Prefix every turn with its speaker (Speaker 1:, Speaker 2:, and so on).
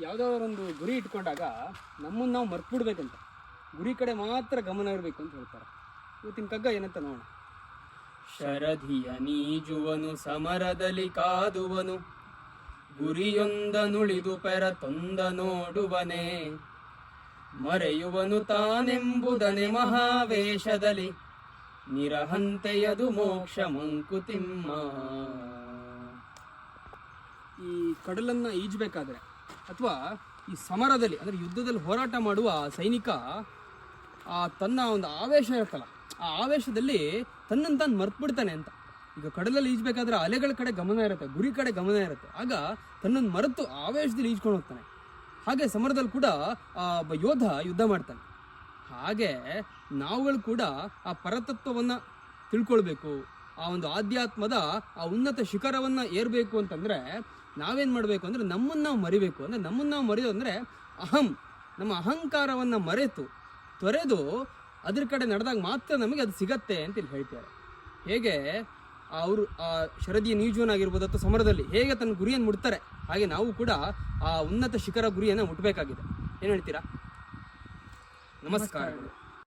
Speaker 1: ಯಾವುದಾದ್ರು ಒಂದು ಗುರಿ ಇಟ್ಕೊಂಡಾಗ ನಮ್ಮನ್ನು ನಾವು ಮರ್ತ್ಬಿಡ್ಬೇಕಂತ. ಗುರಿ ಕಡೆ ಮಾತ್ರ ಗಮನ ಇರಬೇಕು ಅಂತ ಹೇಳ್ತಾರೆ. ಇವತ್ತಿನ ಕಗ್ಗ ಏನಂತ ನೋಡೋಣ. ಶರಧಿಯ ನೀಜುವನು ಸಮರದಲ್ಲಿ ಕಾದುವನು. ಗುರಿಯೊಂದನುಳಿದು ಪೆರ ತೊಂದ ನೋಡುವನೆ. ಮರೆಯುವನು ತಾನೆಂಬುದನೆ ಮಹಾವೇಶದಲ್ಲಿ ನಿರಹಂತೆಯದು ಮೋಕ್ಷ ಮಂಕುತಿಮ್ಮ. ಈ ಕಡಲನ್ನ ಈಜಬೇಕಾದ್ರೆ ಅಥವಾ ಈ ಸಮರದಲ್ಲಿ, ಅಂದರೆ ಯುದ್ಧದಲ್ಲಿ ಹೋರಾಟ ಮಾಡುವ ಸೈನಿಕ, ಆ ತನ್ನ ಒಂದು ಆವೇಶ ಇರುತ್ತಲ್ಲ, ಆ ಆವೇಶದಲ್ಲಿ ತನ್ನನ್ನು ತಾನು ಮರ್ತ್ಬಿಡ್ತಾನೆ ಅಂತ. ಈಗ ಕಡಲಲ್ಲಿ ಈಜಬೇಕಾದ್ರೆ ಅಲೆಗಳ ಕಡೆ ಗಮನ ಇರುತ್ತೆ, ಗುರಿ ಕಡೆ ಗಮನ ಇರುತ್ತೆ. ಆಗ ತನ್ನನ್ನು ಮರೆತು ಆವೇಶದಲ್ಲಿ ಈಜ್ಕೊಂಡು ಹೋಗ್ತಾನೆ. ಹಾಗೆ ಸಮರದಲ್ಲಿ ಕೂಡ ಆ ಯೋಧ ಯುದ್ಧ ಮಾಡ್ತಾನೆ. ಹಾಗೆ ನಾವುಗಳು ಕೂಡ ಆ ಪರತತ್ವವನ್ನು ತಿಳ್ಕೊಳ್ಬೇಕು. ಆ ಒಂದು ಆಧ್ಯಾತ್ಮದ ಆ ಉನ್ನತ ಶಿಖರವನ್ನು ಏರಬೇಕು ಅಂತಂದರೆ ನಾವೇನು ಮಾಡಬೇಕು ಅಂದರೆ ನಮ್ಮನ್ನು ನಾವು ಮರಿಬೇಕು. ಅಂದರೆ ನಮ್ಮನ್ನು ನಾವು ಮರೆಯೋದು ಅಂದರೆ ಅಹಂ, ನಮ್ಮ ಅಹಂಕಾರವನ್ನು ಮರೆತು, ತೊರೆದು ಅದ್ರ ಕಡೆ ನಡೆದಾಗ ಮಾತ್ರ ನಮಗೆ ಅದು ಸಿಗತ್ತೆ ಅಂತ ಇಲ್ಲಿ ಹೇಳ್ತಾರೆ. ಹೇಗೆ? ಅವರು ಆ ಶರದಿಯ ಆಗಿರ್ಬೋದು ಅಥವಾ ಸಮರದಲ್ಲಿ ಹೇಗೆ ತನ್ನ ಗುರಿಯನ್ನು ಮುಟ್ತಾರೆ? ಹಾಗೆ ನಾವು ಕೂಡ ಆ ಉನ್ನತ ಶಿಖರ ಗುರಿಯನ್ನು ಮುಟ್ಟಬೇಕಾಗಿದೆ ಏನು ಹೇಳ್ತೀರಾ? ನಮಸ್ಕಾರಗಳು